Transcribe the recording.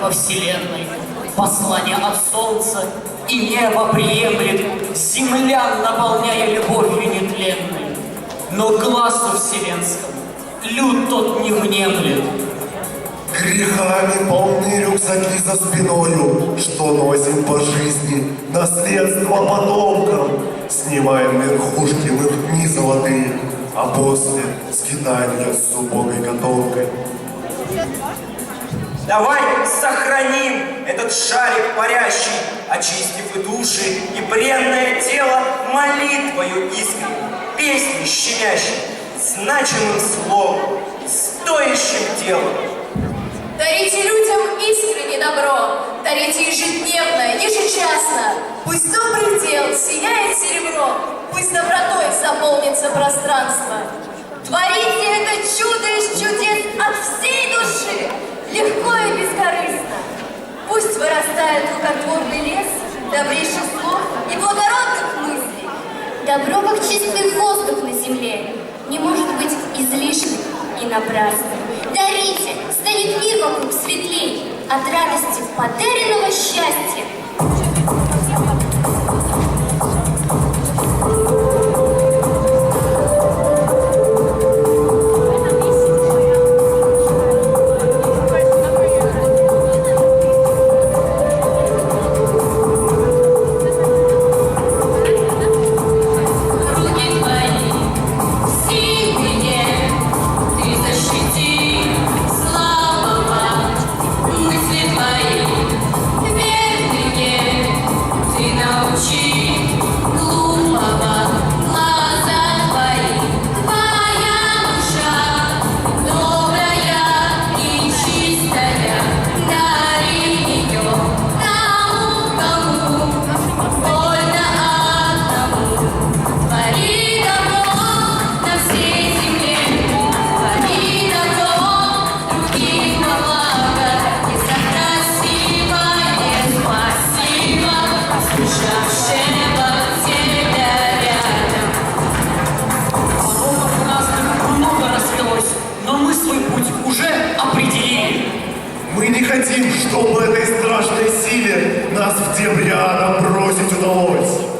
во вселенной. Послание от солнца и небо приемлет, Землян наполняя любовью нетленной. Но глазу вселенскому люд тот не внемлет. Грехами полны рюкзаки за спиною, что носим по жизни, наследство потомкам. Снимаем верхушки мы в дни золотые, а после скитания с убогой котомкой. Давай сохраним этот шарик парящий, очистив и души, и бренное тело молитвою искренней, песней щемящей, значимым словом, стоящим делом. Дарите людям искренне добро, дарите ежедневно, ежечасно. Пусть добрых дел сияет серебро, пусть добротой заполнится пространство. Творите это чудо из чудес от всей души, легко и бескорыстно. Пусть вырастает рукотворный лес добрейших слов и благородных мыслей. Добро, как чистый воздух на земле, не может быть излишним и напрасным. Дарите, станет мир вокруг светлей от радости подаренного счастья. уже определили. Мы не хотим, чтобы этой страшной силе нас в дебри бросить удалось.